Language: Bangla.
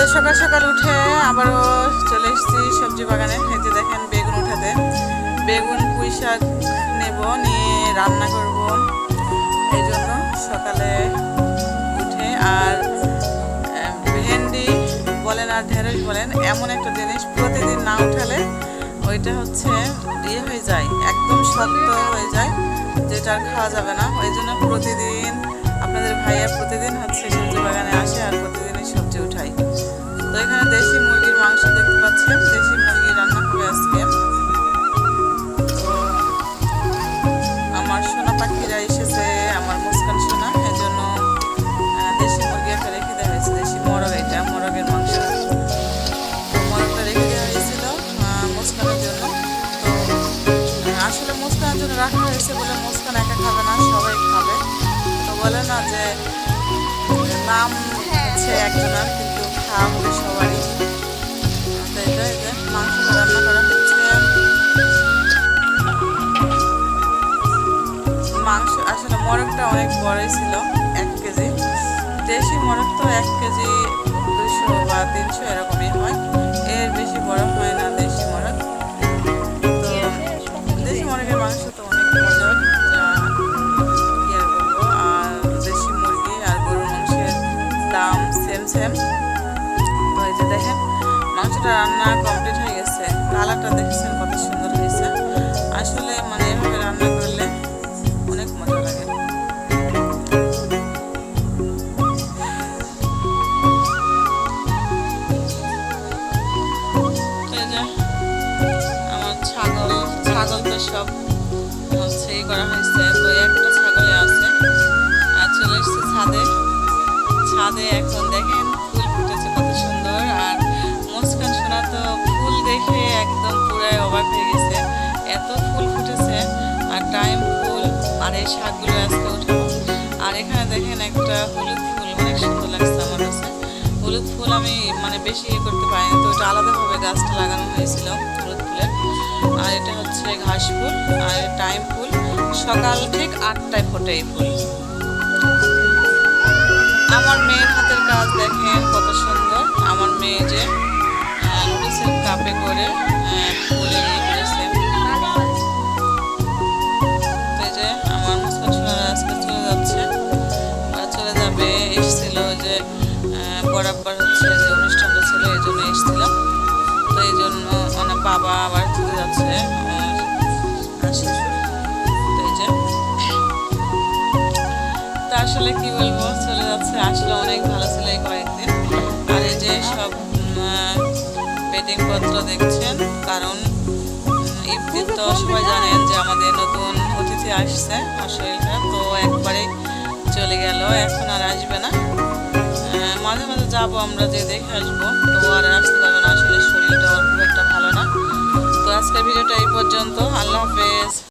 সকাল সকাল উঠে আবারও চলে এসেছি সবজি বাগানে। এই দেখেন বেগুন উঠাতে। বেগুন, পুঁই শাক নেব, নিয়ে রান্না করব। এই জন্য সকালে উঠে আর ভেন্ডি বলেন আর ঢেঁড়স বলেন, এমন একটা জিনিস প্রতিদিন না উঠালে ওইটা হচ্ছে ইয়ে হয়ে যায়, একদম শক্ত হয়ে যায়, যেটা আর খাওয়া যাবে না। ওই জন্য প্রতিদিন, আপনাদের ভাইয়া প্রতিদিন হচ্ছে সবজি বাগানে আসে আর প্রতিদিনই সবজি উঠাই তো এখানে দেশি মুরগির মাংস দেখতে পাচ্ছেন। দেশি মুরগি রান্না করে আজকে। আমার সোনা পাখিরা এসেছে, আমার মুস্কান সোনা। এই জন্য দেশি মুরগি একটা রেখে দেওয়া হয়েছে। দেশি মরগ এটা, মরগের মাংস। মরগটা রেখে দেওয়া হয়েছিল মুস্কানের জন্য। তো আসলে মুস্কানের জন্য রাখা হয়েছে বলে মুস্কান একা খাবে না, সবাই খাবে। তো বলে না যে, নাম হচ্ছে একজনের খাওয়া হবে সবারই মাংসটা রান্না করা হচ্ছে। মাংস, আসলে মরকটা অনেক বড়ই ছিল, এক কেজি। দেশি মরক তো এক কেজি দুশো বা তিনশো এরকমই হয়। এর বেশি বড় হয় না দেশি মরক দেশি মরকের মাংস তো অনেক মজার আর দেশি মুরগি আর গরুর মাংসের দাম মাংসটা রান্না কমপ্লিট হয়ে গেছে। কালারটা দেখেছেন কত সুন্দর হয়েছে। আসলে মানে এভাবে রান্না করলে অনেক মজা লাগে। আমার ছাগল ছাগল তো সব হচ্ছে করা হয়েছে। তো একটা ছাগলে আছে। আর চলে এসছে ছাদে। ছাদে এখন দেখেন শাকগুলো আজকে উঠাবো। আর এখানে দেখেন একটা হলুদ ফুল, অনেক সুন্দর লাগছে আমার কাছে। হলুদ ফুল আমি মানে বেশি ইয়ে করতে পারিনি, তো ওটা আলাদাভাবে গাছটা লাগানো হয়েছিল হলুদ ফুলের। আর এটা হচ্ছে ঘাস ফুল, আর টাইম ফুল। সকাল ঠিক আটটায় ফোটে এই ফুল। আমার মেয়ের হাতের কাজ দেখেন কত সুন্দর। বরাবর হচ্ছে যে অনুষ্ঠানটা ছিল এই জন্য এসেছিলাম। তো এই জন্য অনেক বাবা আবার চলে যাচ্ছে আসলে কি বলব চলে যাচ্ছে। আসলে অনেক ভালো ছিল এই কয়েকদিন। আর এই যে সব বেডিং পত্র দেখছেন কারণ উম, তো সবাই জানেন যে আমাদের নতুন অতিথি আসছে আমার তো একবারে চলে গেল এখন আর আসবে যাব, আমরা যে দেখে আসব। তো আর আসতে পারবে না, আসলে শরীরটা খুব একটা ভালো না। তো আজকের ভিডিওটা এই পর্যন্ত। আল্লাহ হাফেজ।